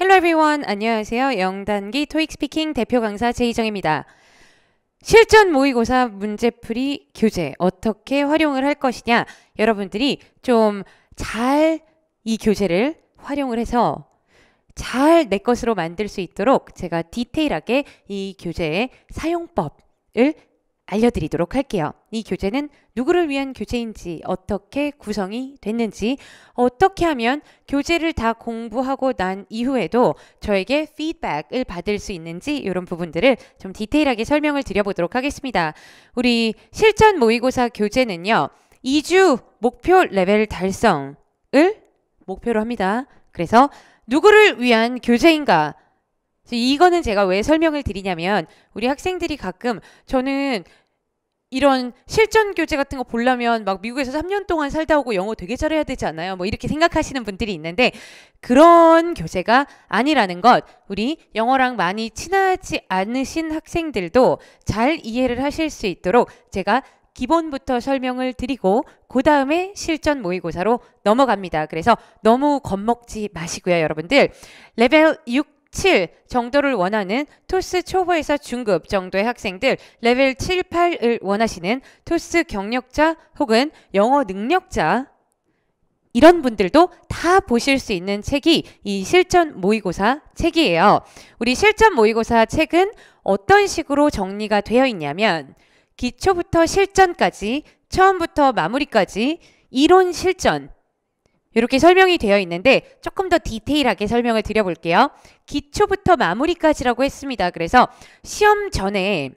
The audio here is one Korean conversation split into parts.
Hello everyone. 안녕하세요. 영단기 토익 스피킹 대표 강사 제이정입니다. 실전 모의고사 문제풀이 교재 어떻게 활용을 할 것이냐 여러분들이 좀 잘 이 교재를 활용을 해서 잘 내 것으로 만들 수 있도록 제가 디테일하게 이 교재의 사용법을 알려드리도록 할게요. 이 교재는 누구를 위한 교재인지, 어떻게 구성이 됐는지, 어떻게 하면 교재를 다 공부하고 난 이후에도 저에게 피드백을 받을 수 있는지 이런 부분들을 좀 디테일하게 설명을 드려보도록 하겠습니다. 우리 실전 모의고사 교재는요. 2주 목표 레벨 달성을 목표로 합니다. 그래서 누구를 위한 교재인가? 이거는 제가 왜 설명을 드리냐면 우리 학생들이 가끔 저는 이런 실전 교재 같은 거 보려면 막 미국에서 3년 동안 살다 오고 영어 되게 잘해야 되지 않아요? 뭐 이렇게 생각하시는 분들이 있는데 그런 교재가 아니라는 것 우리 영어랑 많이 친하지 않으신 학생들도 잘 이해를 하실 수 있도록 제가 기본부터 설명을 드리고 그 다음에 실전 모의고사로 넘어갑니다. 그래서 너무 겁먹지 마시고요, 여러분들. 레벨 6 7 정도를 원하는 토스 초보에서 중급 정도의 학생들, 레벨 7, 8을 원하시는 토스 경력자 혹은 영어 능력자 이런 분들도 다 보실 수 있는 책이 이 실전 모의고사 책이에요. 우리 실전 모의고사 책은 어떤 식으로 정리가 되어 있냐면 기초부터 실전까지 처음부터 마무리까지 이론 실전 이렇게 설명이 되어 있는데 조금 더 디테일하게 설명을 드려볼게요. 기초부터 마무리까지라고 했습니다. 그래서 시험 전에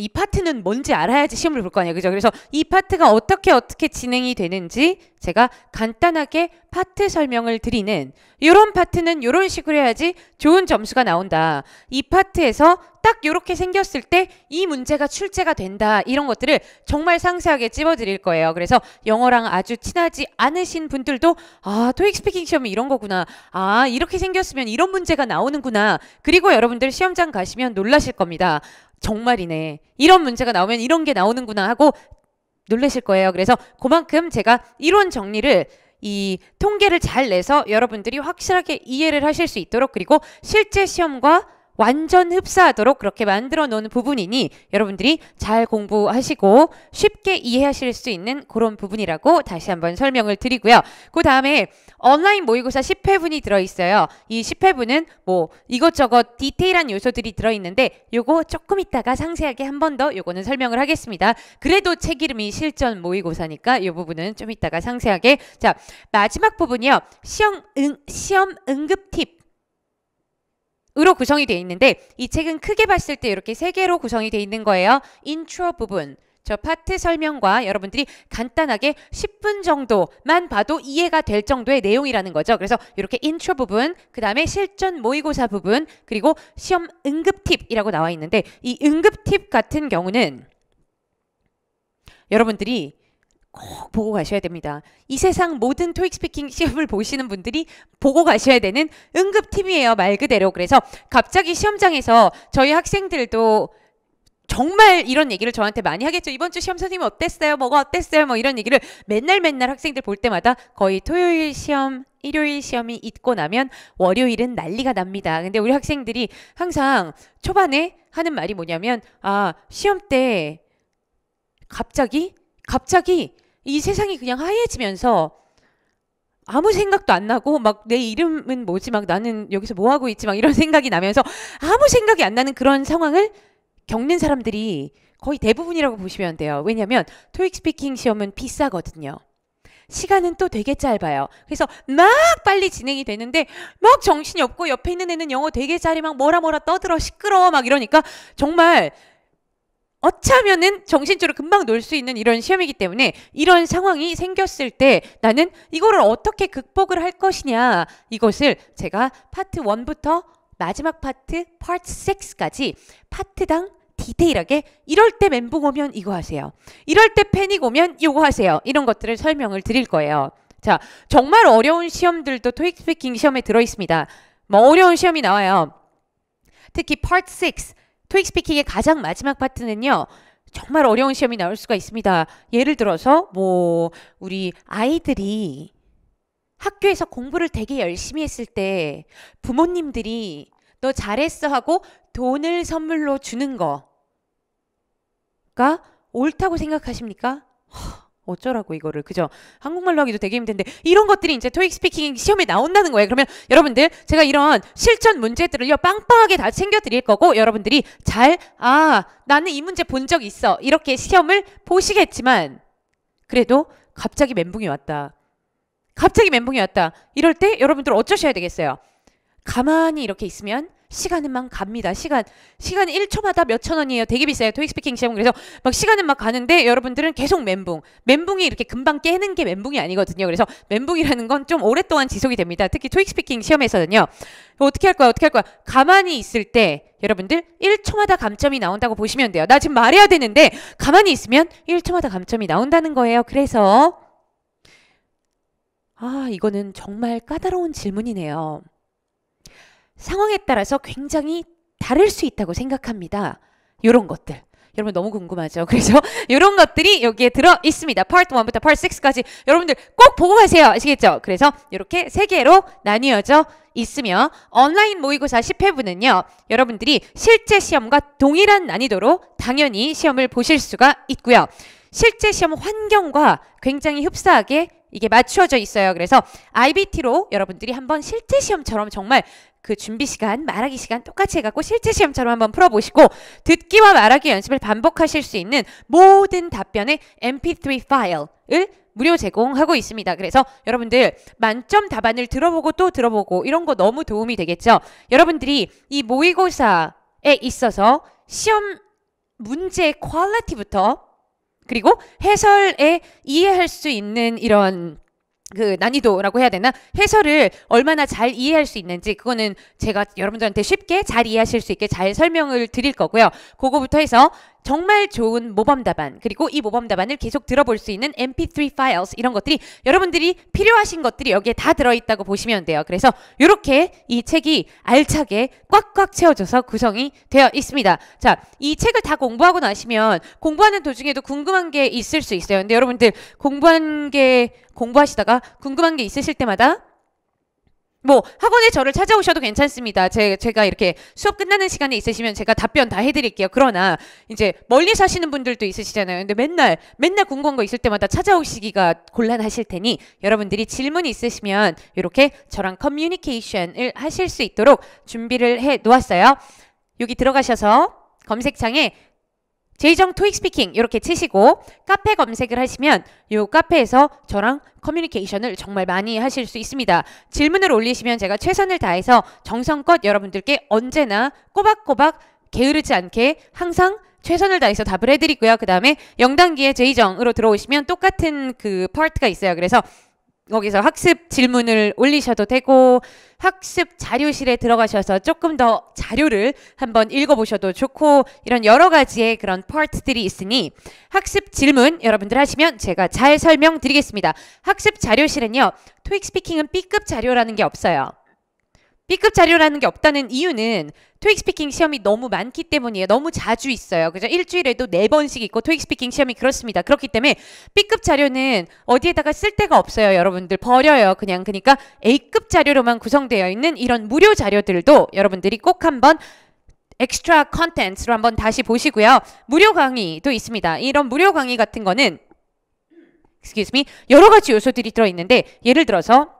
이 파트는 뭔지 알아야지 시험을 볼 거 아니에요. 그죠? 그래서 이 파트가 어떻게 어떻게 진행이 되는지 제가 간단하게 파트 설명을 드리는 이런 파트는 이런 식으로 해야지 좋은 점수가 나온다. 이 파트에서 딱 이렇게 생겼을 때 이 문제가 출제가 된다. 이런 것들을 정말 상세하게 찝어드릴 거예요. 그래서 영어랑 아주 친하지 않으신 분들도 아 토익 스피킹 시험이 이런 거구나. 아 이렇게 생겼으면 이런 문제가 나오는구나. 그리고 여러분들 시험장 가시면 놀라실 겁니다. 정말이네. 이런 문제가 나오면 이런 게 나오는구나 하고 놀라실 거예요. 그래서 그만큼 제가 이론 정리를 이 통계를 잘 내서 여러분들이 확실하게 이해를 하실 수 있도록 그리고 실제 시험과 완전 흡사하도록 그렇게 만들어 놓은 부분이니 여러분들이 잘 공부하시고 쉽게 이해하실 수 있는 그런 부분이라고 다시 한번 설명을 드리고요. 그 다음에 온라인 모의고사 10회분이 들어있어요. 이 10회분은 뭐 이것저것 디테일한 요소들이 들어있는데 요거 조금 있다가 상세하게 한 번 더 요거는 설명을 하겠습니다. 그래도 책 이름이 실전 모의고사니까 요 부분은 좀 이따가 상세하게 자 마지막 부분이요. 시험 응 시험 응급 팁 으로 구성이 되어 있는데 이 책은 크게 봤을 때 이렇게 세 개로 구성이 되어 있는 거예요. 인트로 부분. 저 파트 설명과 여러분들이 간단하게 10분 정도만 봐도 이해가 될 정도의 내용이라는 거죠. 그래서 이렇게 인트로 부분, 그 다음에 실전 모의고사 부분, 그리고 시험 응급 팁이라고 나와 있는데 이 응급 팁 같은 경우는 여러분들이 꼭 보고 가셔야 됩니다. 이 세상 모든 토익 스피킹 시험을 보시는 분들이 보고 가셔야 되는 응급 팁이에요. 말 그대로. 그래서 갑자기 시험장에서 저희 학생들도 정말 이런 얘기를 저한테 많이 하겠죠. 이번 주 시험 선생님 어땠어요? 뭐가 어땠어요? 뭐 이런 얘기를 맨날 맨날 학생들 볼 때마다 거의 토요일 시험, 일요일 시험이 있고 나면 월요일은 난리가 납니다. 근데 우리 학생들이 항상 초반에 하는 말이 뭐냐면 아, 시험 때 갑자기 갑자기 이 세상이 그냥 하얘지면서 아무 생각도 안 나고 막 내 이름은 뭐지 막 나는 여기서 뭐 하고 있지 막 이런 생각이 나면서 아무 생각이 안 나는 그런 상황을 겪는 사람들이 거의 대부분이라고 보시면 돼요. 왜냐하면 토익 스피킹 시험은 비싸거든요. 시간은 또 되게 짧아요. 그래서 막 빨리 진행이 되는데 막 정신이 없고 옆에 있는 애는 영어 되게 잘해 막 뭐라 뭐라 떠들어 시끄러워 막 이러니까 정말 어쩌면은 정신줄을 금방 놓을 수 있는 이런 시험이기 때문에 이런 상황이 생겼을 때 나는 이거를 어떻게 극복을 할 것이냐 이것을 제가 파트 1부터 마지막 파트 파트 6까지 파트당 디테일하게 이럴 때 멘붕 오면 이거 하세요. 이럴 때 패닉 오면 이거 하세요. 이런 것들을 설명을 드릴 거예요. 자, 정말 어려운 시험들도 토익 스피킹 시험에 들어 있습니다. 뭐 어려운 시험이 나와요. 특히 파트 6 토익 스피킹의 가장 마지막 파트는요. 정말 어려운 시험이 나올 수가 있습니다. 예를 들어서 뭐 우리 아이들이 학교에서 공부를 되게 열심히 했을 때 부모님들이 너 잘했어 하고 돈을 선물로 주는 거가 옳다고 생각하십니까? 어쩌라고 이거를 그죠? 한국말로 하기도 되게 힘든데 이런 것들이 이제 토익 스피킹 시험에 나온다는 거예요. 그러면 여러분들 제가 이런 실전 문제들을요 빵빵하게 다 챙겨 드릴 거고 여러분들이 잘 아 나는 이 문제 본 적 있어 이렇게 시험을 보시겠지만 그래도 갑자기 멘붕이 왔다. 갑자기 멘붕이 왔다. 이럴 때 여러분들 어쩌셔야 되겠어요? 가만히 이렇게 있으면 시간은 막 갑니다. 시간 시간 1초마다 몇천 원이에요. 되게 비싸요. 토익 스피킹 시험 그래서 막 시간은 막 가는데 여러분들은 계속 멘붕. 멘붕이 이렇게 금방 깨는 게 멘붕이 아니거든요. 그래서 멘붕이라는 건 좀 오랫동안 지속이 됩니다. 특히 토익 스피킹 시험에서는요. 어떻게 할 거야? 어떻게 할 거야? 가만히 있을 때 여러분들 1초마다 감점이 나온다고 보시면 돼요. 나 지금 말해야 되는데 가만히 있으면 1초마다 감점이 나온다는 거예요. 그래서 아, 이거는 정말 까다로운 질문이네요. 상황에 따라서 굉장히 다를 수 있다고 생각합니다. 요런 것들. 여러분 너무 궁금하죠? 그래서 이런 것들이 여기에 들어 있습니다. 파트 1부터 파트 6까지 여러분들 꼭 보고 가세요. 아시겠죠? 그래서 이렇게 세 개로 나뉘어져 있으며 온라인 모의고사 10회분은요. 여러분들이 실제 시험과 동일한 난이도로 당연히 시험을 보실 수가 있고요. 실제 시험 환경과 굉장히 흡사하게 이게 맞추어져 있어요. 그래서 IBT로 여러분들이 한번 실제 시험처럼 정말 그 준비 시간, 말하기 시간 똑같이 해갖고 실제 시험처럼 한번 풀어보시고 듣기와 말하기 연습을 반복하실 수 있는 모든 답변의 MP3 파일을 무료 제공하고 있습니다. 그래서 여러분들 만점 답안을 들어보고 또 들어보고 이런 거 너무 도움이 되겠죠. 여러분들이 이 모의고사에 있어서 시험 문제의 퀄리티부터 그리고 해설에 이해할 수 있는 이런 그 난이도라고 해야 되나 해설을 얼마나 잘 이해할 수 있는지 그거는 제가 여러분들한테 쉽게 잘 이해하실 수 있게 잘 설명을 드릴 거고요. 그거부터 해서 정말 좋은 모범 답안 그리고 이 모범 답안을 계속 들어볼 수 있는 mp3 files 이런 것들이 여러분들이 필요하신 것들이 여기에 다 들어있다고 보시면 돼요. 그래서 이렇게 이 책이 알차게 꽉꽉 채워져서 구성이 되어 있습니다. 자, 이 책을 다 공부하고 나시면 공부하는 도중에도 궁금한 게 있을 수 있어요. 근데 여러분들 공부한 게 공부하시다가 궁금한 게 있으실 때마다 뭐 학원에 저를 찾아오셔도 괜찮습니다. 제, 제가 이렇게 수업 끝나는 시간에 있으시면 제가 답변 다 해드릴게요. 그러나 이제 멀리 사시는 분들도 있으시잖아요. 근데 맨날 맨날 궁금한 거 있을 때마다 찾아오시기가 곤란하실 테니 여러분들이 질문 있으시면 이렇게 저랑 커뮤니케이션을 하실 수 있도록 준비를 해 놓았어요. 여기 들어가셔서 검색창에 제이정 토익 스피킹 이렇게 치시고 카페 검색을 하시면 이 카페에서 저랑 커뮤니케이션을 정말 많이 하실 수 있습니다. 질문을 올리시면 제가 최선을 다해서 정성껏 여러분들께 언제나 꼬박꼬박 게으르지 않게 항상 최선을 다해서 답을 해드리고요. 그 다음에 영단기의 제이정으로 들어오시면 똑같은 그 파트가 있어요. 그래서 거기서 학습 질문을 올리셔도 되고 학습 자료실에 들어가셔서 조금 더 자료를 한번 읽어보셔도 좋고 이런 여러 가지의 그런 파트들이 있으니 학습 질문 여러분들 하시면 제가 잘 설명드리겠습니다. 학습 자료실은요. 토익 스피킹은 B급 자료라는 게 없어요. B급 자료라는 게 없다는 이유는 토익 스피킹 시험이 너무 많기 때문이에요. 너무 자주 있어요. 그죠? 일주일에도 네 번씩 있고 토익 스피킹 시험이 그렇습니다. 그렇기 때문에 B급 자료는 어디에다가 쓸 데가 없어요. 여러분들 버려요. 그냥 그러니까 A급 자료로만 구성되어 있는 이런 무료 자료들도 여러분들이 꼭 한번 엑스트라 컨텐츠로 한번 다시 보시고요. 무료 강의도 있습니다. 이런 무료 강의 같은 거는 excuse me 여러 가지 요소들이 들어 있는데 예를 들어서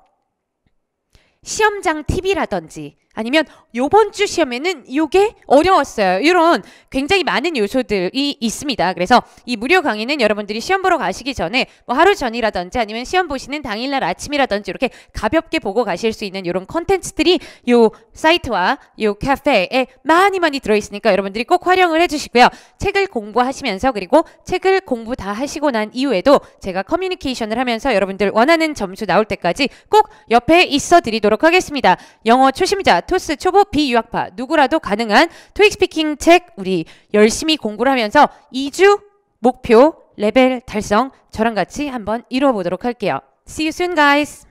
시험장 팁이라든지 아니면 요번 주 시험에는 이게 어려웠어요. 이런 굉장히 많은 요소들이 있습니다. 그래서 이 무료 강의는 여러분들이 시험 보러 가시기 전에 뭐 하루 전이라든지 아니면 시험 보시는 당일날 아침이라든지 이렇게 가볍게 보고 가실 수 있는 이런 컨텐츠들이 요 사이트와 요 카페에 많이 많이 들어있으니까 여러분들이 꼭 활용을 해주시고요. 책을 공부하시면서 그리고 책을 공부 다 하시고 난 이후에도 제가 커뮤니케이션을 하면서 여러분들 원하는 점수 나올 때까지 꼭 옆에 있어 드리도록 하겠습니다. 영어 초심 자 토스 초보 비유학파 누구라도 가능한 토익 스피킹 책 우리 열심히 공부를 하면서 2주 목표 레벨 달성 저랑 같이 한번 이루어 보도록 할게요. See you soon guys.